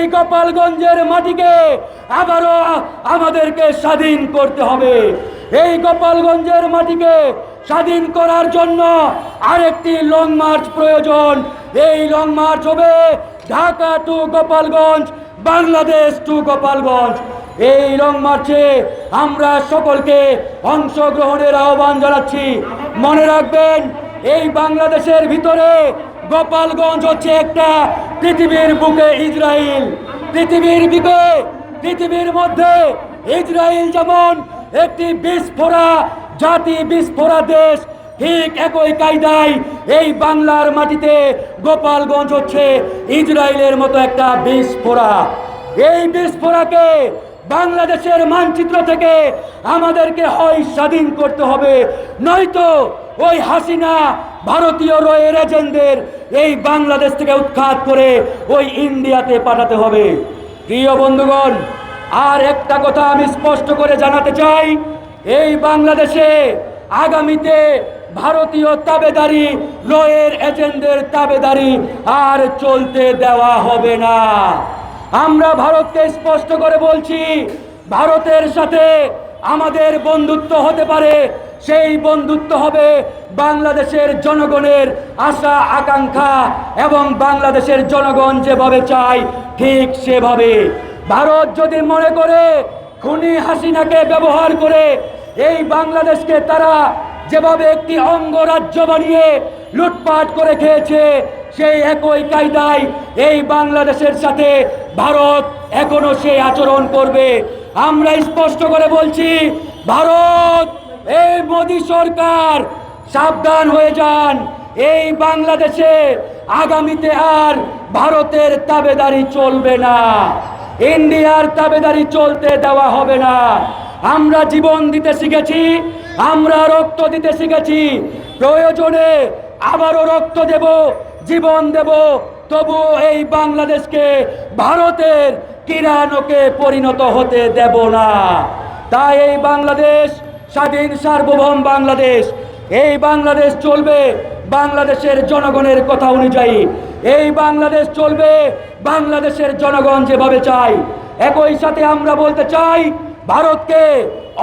এই গোপালগঞ্জের মাটিকে আবারও আমাদেরকে স্বাধীন করতে হবে। এই গোপালগঞ্জের মাটিকে স্বাধীন করার জন্য আরেকটি লং মার্চ প্রয়োজন। এই লং মার্চ হবে ঢাকা টু গোপালগঞ্জ, বাংলাদেশ টু গোপালগঞ্জ। এই লং মার্চে আমরা সকলকে অংশগ্রহণের আহ্বান জানাচ্ছি। মনে রাখবেন, এই বাংলাদেশের ভিতরে গোপালগঞ্জ হচ্ছে একটা পৃথিবীর বুকে ইসরায়েল পৃথিবীর বুকে, পৃথিবীর মধ্যে ইসরায়েল যেমন একটি বিস্ফোরা, জাতি বিস্ফোরা দেশ, ঠিক একই কায়দায় এই বাংলার মাটিতে গোপালগঞ্জ হচ্ছে ইসরায়েলের মতো একটা বিস্ফোরা। এই বিস্ফোরাকে বাংলাদেশের মানচিত্র থেকে আমাদেরকে হয় স্বাধীন করতে হবে, নয়তো ওই হাসিনা ভারতীয় রয়ের এজেন্টদের এই বাংলাদেশ থেকে উৎখাত করে ওই ইন্ডিয়াতে পাঠাতে হবে। প্রিয় বন্ধুগণ, আর একটা কথা আমি স্পষ্ট করে জানাতে চাই, এই বাংলাদেশে আগামীতে ভারতীয় তাবেদারি, রয়ের এজেন্টদের তাবেদারি আর চলতে দেওয়া হবে না। আমরা ভারতকে স্পষ্ট করে বলছি, ভারতের সাথে আমাদের বন্ধুত্ব হতে পারে সেই বন্ধুত্ব হবে বাংলাদেশের জনগণের আশা, আকাঙ্ক্ষা এবং বাংলাদেশের জনগণ যেভাবে চায় ঠিক সেভাবে। ভারত যদি মনে করে খুনি হাসিনাকে ব্যবহার করে এই বাংলাদেশকে তারা যেভাবে একটি অঙ্গরাজ্য বানিয়ে লুটপাট করে খেয়েছে, সেই একই কায়দায় এই বাংলাদেশের সাথে ভারত এখনও সেই আচরণ করবে। আমরা স্পষ্ট করে বলছি, ভারত এই মোদী সরকার, সাবধান হয়ে যান। এই বাংলাদেশে আগামীতে আর ভারতের তাবেদারি চলবে না। ইন্ডিয়ার তাবেদারি চলতে দেওয়া হবে না। আমরা জীবন দিতে শিখেছি, আমরা রক্ত দিতে শিখেছি। প্রয়োজনে আবারও রক্ত দেব, জীবন দেব। তবু এই বাংলাদেশকে ভারতের কিরানকে পরিণত হতে দেব না। তাই এই বাংলাদেশ স্বাধীন সার্বভৌম বাংলাদেশ। এই বাংলাদেশ চলবে বাংলাদেশের জনগণের কথা অনুযায়ী। এই বাংলাদেশ চলবে বাংলাদেশের জনগণ যেভাবে চাই একই সাথে আমরা বলতে চাই, ভারতকে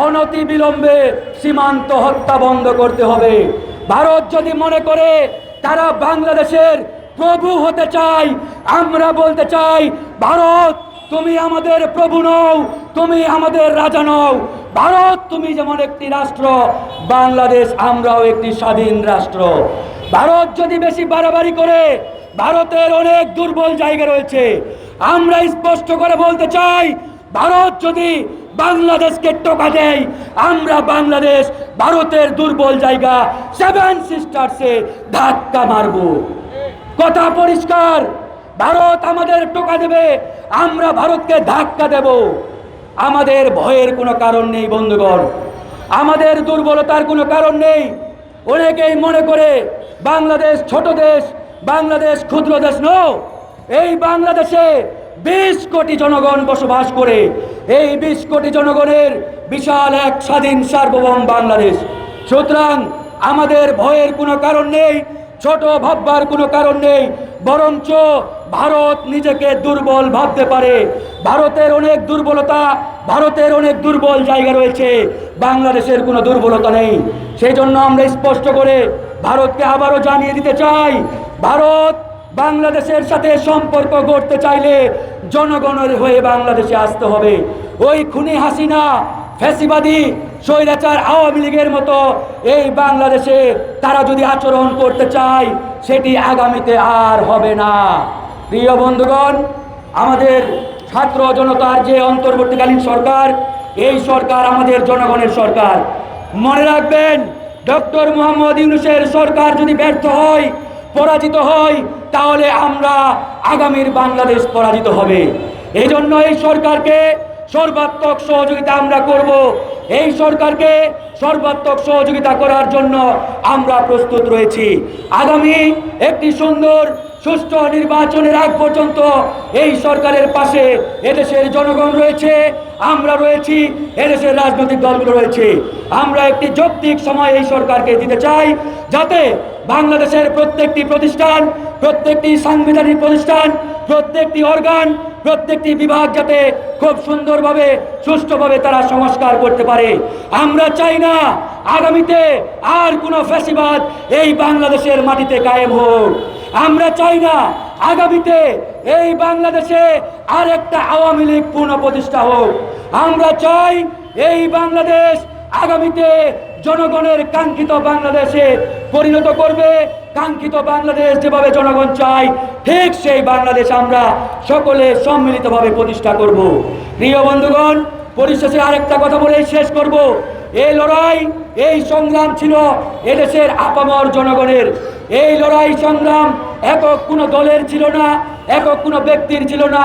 অনতি বিলম্বে সীমান্ত হত্যা বন্ধ করতে হবে। ভারত যদি মনে করে তারা বাংলাদেশের প্রভু হতে চাই আমরা বলতে চাই, ভারত তুমি আমাদের প্রভু নও, তুমি আমাদের রাজা নও। ভারত, তুমি যেমন একটি রাষ্ট্র, বাংলাদেশ আমরাও একটি স্বাধীন রাষ্ট্র। ভারত যদি বেশি বাড়াবাড়ি করে, ভারতের অনেক দুর্বল জায়গা রয়েছে। আমরা স্পষ্ট করে বলতে চাই, ভারত যদি বাংলাদেশকে টোকা দেয়, আমরা বাংলাদেশ ভারতের দুর্বল জায়গা সেভেন সিস্টার্সে ধাক্কা মারবো। কথা পরিষ্কার? ভারত আমাদের টোকা দেবে, আমরা ভারতকে ধাক্কা দেব। আমাদের ভয়ের কোনো কারণ নেই, বন্ধুগণ। আমাদের দুর্বলতার কোনো কারণ নেই। অনেকেই মনে করে, বাংলাদেশ ছোট দেশ, বাংলাদেশ ক্ষুদ্র দেশ নো এই বাংলাদেশে বিশ কোটি জনগণ বসবাস করে, এই বিশ কোটি জনগণের বিশাল এক স্বাধীন সার্বভৌম বাংলাদেশ। সুতরাং আমাদের ভয়ের কোনো কারণ নেই, ছোট ভাববার কোনো কারণ নেই, বরঞ্চ ভারত নিজেকে দুর্বল ভাবতে পারে। ভারতের অনেক দুর্বলতা ভারতের অনেক দুর্বল জায়গা রয়েছে। বাংলাদেশের কোনো দুর্বলতা নেই। সেই জন্য আমরা স্পষ্ট করে ভারতকে আবারও জানিয়ে দিতে চাই, ভারত বাংলাদেশের সাথে সম্পর্ক গড়তে চাইলে জনগণের হয়ে বাংলাদেশে আসতে হবে। ওই খুনি হাসিনা, ফ্যাসিবাদী, স্বৈরাচার আওয়ামী লীগের মতো এই বাংলাদেশে তারা যদি আচরণ করতে চায়, সেটি আগামীতে আর হবে না। প্রিয় বন্ধুগণ, আমাদের ছাত্র জনতার যে অন্তর্বর্তীকালীন সরকার, এই সরকার আমাদের জনগণের সরকার। মনে রাখবেন, ডক্টর মোহাম্মদ ইউনুসের সরকার যদি ব্যর্থ হয়, পরাজিত হয়, তাহলে আমরা আগামীর বাংলাদেশ পরাজিত হবে। এই জন্য এই সরকারকে সর্বাত্মক সহযোগিতা আমরা করব। এই সরকারকে সর্বাত্মক সহযোগিতা করার জন্য আমরা প্রস্তুত রয়েছি। আগামী একটি সুন্দর সুষ্ঠু নির্বাচনের আগ পর্যন্ত এই সরকারের পাশে এদেশের জনগণ রয়েছে, আমরা রয়েছি, এদেশের রাজনৈতিক দলগুলো রয়েছে। আমরা একটি যৌক্তিক সময় এই সরকারকে দিতে চাই, যাতে বাংলাদেশের প্রত্যেকটি প্রতিষ্ঠান, প্রত্যেকটি সাংবিধানিক প্রতিষ্ঠান, প্রত্যেকটি অর্গান প্রত্যেকটি বিভাগ যাতে খুব সুন্দরভাবে, সুষ্ঠুভাবে তারা সংস্কার করতে পারে। আমরা চাই না আগামীতে আর কোনো ফ্যাসিবাদ এই বাংলাদেশের মাটিতে কায়েম হোক। আমরা চাই না আগামীতে এই বাংলাদেশে আর একটা আওয়ামী লীগ পূর্ণ প্রতিষ্ঠা হোক। আমরা চাই এই বাংলাদেশ আগামীতে জনগণের কাঙ্ক্ষিত বাংলাদেশে পরিণত করবে। কাঙ্ক্ষিত বাংলাদেশ যেভাবে জনগণ চায়, ঠিক সেই বাংলাদেশ আমরা সকলে সম্মিলিতভাবে প্রতিষ্ঠা করব। প্রিয় বন্ধুগণ, পরিশেষে আরেকটা কথা বলেই শেষ করব। এই লড়াই, এই সংগ্রাম ছিল এদেশের আপামর জনগণের এই লড়াই সংগ্রাম একক কোনো দলের ছিল না, একক কোনো ব্যক্তির ছিল না,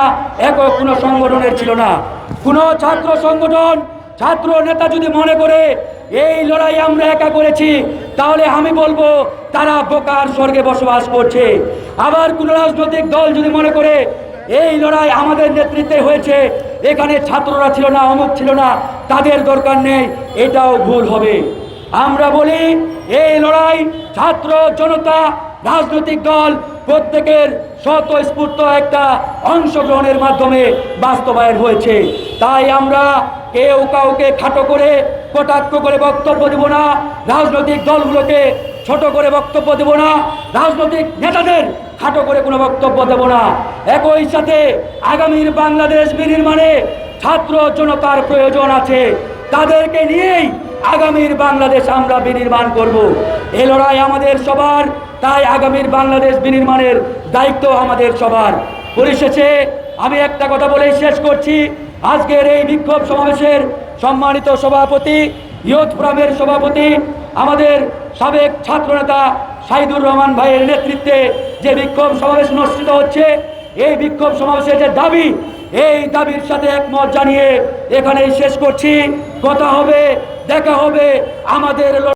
একক কোনো সংগঠনের ছিল না। কোনো ছাত্র সংগঠন, ছাত্র নেতা যদি মনে করে, এই লড়াই আমরা একা করেছি, তাহলে আমি বলব তারা বোকার স্বর্গে বসবাস করছে। আবার কোন রাজনৈতিক দল যদি মনে করে, এই লড়াই আমাদের নেতৃত্বে হয়েছে, এখানে ছাত্ররা ছিল না, অমুক ছিল না, তাদের দরকার নেই, এটাও ভুল হবে। আমরা বলি, এই লড়াই ছাত্র জনতা রাজনৈতিক দল প্রত্যেকের স্বতঃস্ফূর্ত একটা অংশগ্রহণের মাধ্যমে বাস্তবায়ন হয়েছে। তাই আমরা কেউ কাউকে খাটো করে, কটাক্ষ করে বক্তব্য দেব না, রাজনৈতিক দলগুলোকে ছোট করে বক্তব্য দেব না, রাজনৈতিক নেতাদের খাটো করে কোনো বক্তব্য দেব না। একই সাথে আগামীর বাংলাদেশ বিনির্মাণে ছাত্র জনতার প্রয়োজন আছে। তাদেরকে নিয়েই আগামীর বাংলাদেশ আমরা বিনির্মাণ করব। এ লড়াই আমাদের সবার, তাই আগামীর বাংলাদেশ বিনির্মাণের দায়িত্ব আমাদের সবার। পরিশেষে আমি একটা কথা বলেই শেষ করছি। আজকের এই বিক্ষোভ সমাবেশের সম্মানিত সভাপতি, ইয়ুথ ফোরামের সভাপতি, আমাদের সাবেক ছাত্রনেতা সাইদুর রহমান ভাইয়ের নেতৃত্বে যে বিক্ষোভ সমাবেশ অনুষ্ঠিত হচ্ছে, এই বিক্ষোভ সমাবেশের যে দাবি, এই দাবির সাথে একমত জানিয়ে এখানেই শেষ করছি। কথা হবে দেখা হবে আমাদের